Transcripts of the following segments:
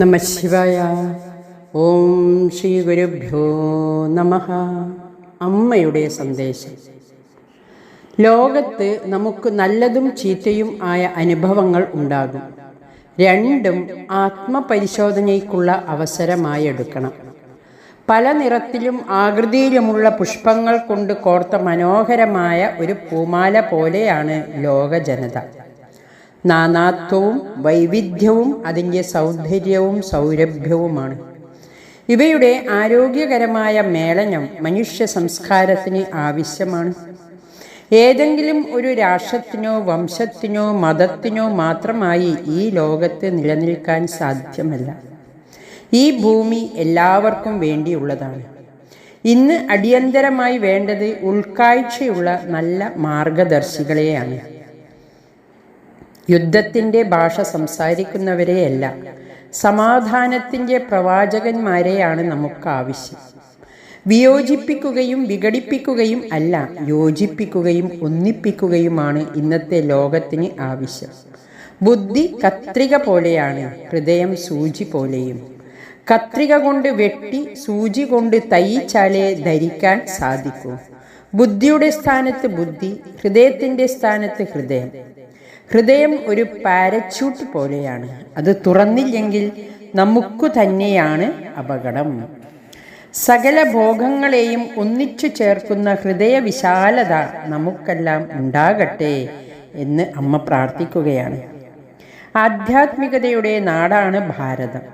നമ ശിവായ ഓം ശ്രീ ഗുരുഭ്യോ നമ അമ്മയുടെ സന്ദേശം. ലോകത്ത് നമുക്ക് നല്ലതും ചീത്തയും ആയ അനുഭവങ്ങൾ ഉണ്ടാകും. രണ്ടും ആത്മപരിശോധനയ്ക്കുള്ള അവസരമായി എടുക്കണം. പല നിറത്തിലും ആകൃതിയിലുമുള്ള പുഷ്പങ്ങൾ കൊണ്ട് കോർത്ത മനോഹരമായ ഒരു പൂമാല പോലെയാണ് ലോക ജനത നാനാത്വവും വൈവിധ്യവും അതിന്റെ സൗന്ദര്യവും സൗരഭ്യവുമാണ്. ഇവയുടെ ആരോഗ്യകരമായ മേളനം മനുഷ്യ സംസ്കാരത്തിന് ആവശ്യമാണ്. ഏതെങ്കിലും ഒരു രാഷ്ട്രത്തിനോ വംശത്തിനോ മതത്തിനോ മാത്രമായി ഈ ലോകത്ത് നിലനിൽക്കാൻ സാധ്യമല്ല. ഈ ഭൂമി എല്ലാവർക്കും വേണ്ടിയുള്ളതാണ്. ഇന്ന് അടിയന്തരമായി വേണ്ടത് ഉൾക്കാഴ്ചയുള്ള നല്ല മാർഗദർശികളെയാണ്. യുദ്ധത്തിന്റെ ഭാഷ സംസാരിക്കുന്നവരെയല്ല സമാധാനത്തിന്റെ പ്രവാചകന്മാരെയാണ് നമുക്ക് ആവശ്യം വിയോജിപ്പിക്കുകയും വിഘടിപ്പിക്കുകയും അല്ല യോജിപ്പിക്കുകയും ഒന്നിപ്പിക്കുകയുമാണ് ഇന്നത്തെ ലോകത്തിന് ആവശ്യം. ബുദ്ധി കത്രിക പോലെയാണ് ഹൃദയം സൂചി പോലെയും. കത്രിക കൊണ്ട് വെട്ടി സൂചി കൊണ്ട് തയ്യിച്ചാലേ ധരിക്കാൻ സാധിക്കൂ. ബുദ്ധിയുടെ സ്ഥാനത്ത് ബുദ്ധി ഹൃദയത്തിന്റെ സ്ഥാനത്ത് ഹൃദയം. ഹൃദയം ഒരു പാരച്യൂട്ട് പോലെയാണ്. അത് തുറന്നില്ലെങ്കിൽ നമുക്ക് തന്നെയാണ് അപകടം. സകല ഭോഗങ്ങളെയും ഒന്നിച്ചു ചേർക്കുന്ന ഹൃദയ വിശാലത നമുക്കെല്ലാം ഉണ്ടാകട്ടെ എന്ന് അമ്മ പ്രാർത്ഥിക്കുകയാണ്. ആധ്യാത്മികതയുടെ നാടാണ് ഭാരതം.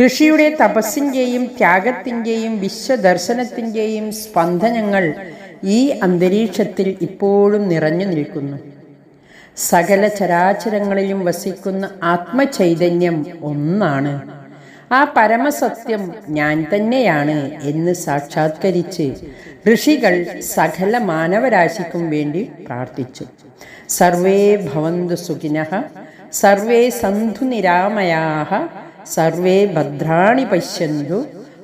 ഋഷിയുടെ തപസ്സിന്റെയും ത്യാഗത്തിന്റെയും വിശ്വദർശനത്തിന്റെയും സ്പന്ദനങ്ങൾ ഈ അന്തരീക്ഷത്തിൽ ഇപ്പോഴും നിറഞ്ഞു നിൽക്കുന്നു. സകല ചരാചരങ്ങളിലും വസിക്കുന്ന ആത്മചൈതന്യം ഒന്നാണ്. ആ പരമസത്യം ഞാൻ തന്നെയാണ് എന്ന് സാക്ഷാത്കരിച്ച് ഋഷികൾ സകല മാനവരാശിക്കും വേണ്ടി പ്രാർത്ഥിച്ചു. സർവേ ഭവന്തു സുഖിന സർവേ സന്ധു നിരാമയാഹ സർവേ ഭദ്രാണി പശ്യന്തു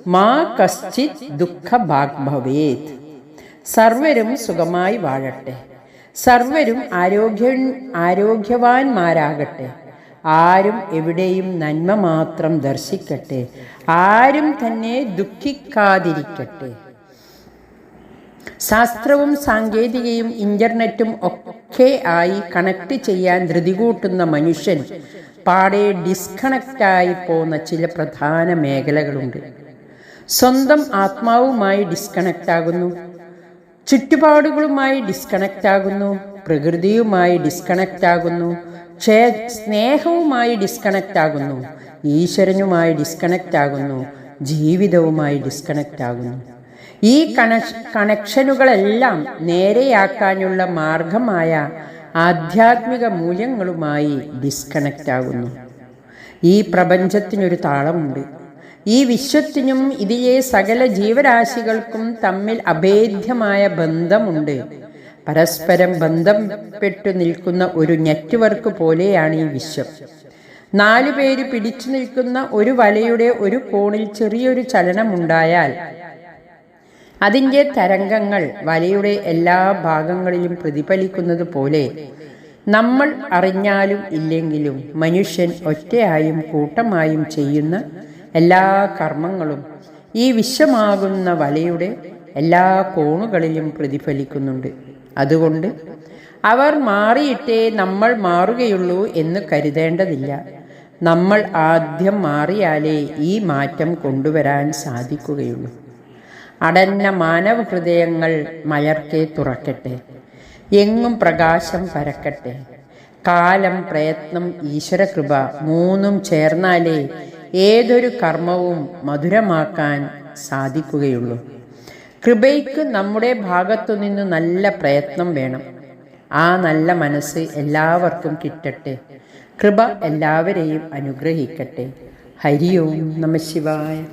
മാ കശ്ചിത് ദുഃഖഭാഗ്ഭവേത് സർവരും സുഖമായി വാഴട്ടെ. സർവരും ആരോഗ്യ ആരോഗ്യവാന്മാരാകട്ടെ. ആരും എവിടെയും നന്മ മാത്രം ദർശിക്കട്ടെ. ആരും തന്നെ ദുഃഖിക്കാതിരിക്കട്ടെ. ശാസ്ത്രവും സാങ്കേതികയും ഇന്റർനെറ്റും ഒക്കെ ആയി കണക്ട് ചെയ്യാൻ ധൃതി കൂട്ടുന്ന മനുഷ്യൻ പാടെ ഡിസ്കണക്റ്റായി പോകുന്ന ചില പ്രധാന മേഖലകളുണ്ട്. സ്വന്തം ആത്മാവുമായി ഡിസ്കണക്റ്റ് ആകുന്നു ചുറ്റുപാടുകളുമായി ഡിസ്കണക്റ്റ് ആകുന്നു പ്രകൃതിയുമായി ഡിസ്കണക്റ്റ് ആകുന്നു സ്നേഹവുമായി ഡിസ്കണക്റ്റ് ആകുന്നു ഈശ്വരനുമായി ഡിസ്കണക്റ്റ് ആകുന്നു ജീവിതവുമായി ഡിസ്കണക്റ്റ് ആകുന്നു. ഈ കണക്ഷ കണക്ഷനുകളെല്ലാം നേരെയാക്കാനുള്ള മാർഗമായ ആധ്യാത്മിക മൂല്യങ്ങളുമായി ഡിസ്കണക്റ്റ് ആകുന്നു. ഈ പ്രപഞ്ചത്തിനൊരു താളമുണ്ട്. ഈ വിശ്വത്തിനും ഇതിലെ സകല ജീവരാശികൾക്കും തമ്മിൽ അഭേദ്യമായ ബന്ധമുണ്ട്. പരസ്പരം ബന്ധപ്പെട്ടു നിൽക്കുന്ന ഒരു നെറ്റ്വർക്ക് പോലെയാണ് ഈ വിശ്വം. നാലു പേര് പിടിച്ചു നിൽക്കുന്ന ഒരു വലയുടെ ഒരു കോണിൽ ചെറിയൊരു ചലനമുണ്ടായാൽ അതിന്റെ തരംഗങ്ങൾ വലയുടെ എല്ലാ ഭാഗങ്ങളിലും പ്രതിഫലിക്കുന്നത് പോലെ നമ്മൾ അറിഞ്ഞാലും ഇല്ലെങ്കിലും മനുഷ്യൻ ഒറ്റയായും കൂട്ടമായും ചെയ്യുന്ന എല്ലാ കർമ്മങ്ങളും ഈ വിശ്വമാകുന്ന വലയുടെ എല്ലാ കോണുകളിലും പ്രതിഫലിക്കുന്നുണ്ട്. അതുകൊണ്ട് അവർ മാറിയിട്ടേ നമ്മൾ മാറുകയുള്ളൂ എന്ന് കരുതേണ്ടതില്ല. നമ്മൾ ആദ്യം മാറിയാലേ ഈ മാറ്റം കൊണ്ടുവരാൻ സാധിക്കുകയുള്ളൂ. അടഞ്ഞ മാനവ ഹൃദയങ്ങൾ മലർക്കെ തുറക്കട്ടെ. എങ്ങും പ്രകാശം പരക്കട്ടെ. കാലം പ്രയത്നം ഈശ്വരകൃപ മൂന്നും ചേർന്നാലേ ഏതൊരു കർമ്മവും മധുരമാക്കാൻ സാധിക്കുകയുള്ളൂ. കൃപയ്ക്ക് നമ്മുടെ ഭാഗത്തു നിന്ന് നല്ല പ്രയത്നം വേണം. ആ നല്ല മനസ്സ് എല്ലാവർക്കും കിട്ടട്ടെ. കൃപ എല്ലാവരെയും അനുഗ്രഹിക്കട്ടെ. ഹരി ഓം നമ ശിവായ.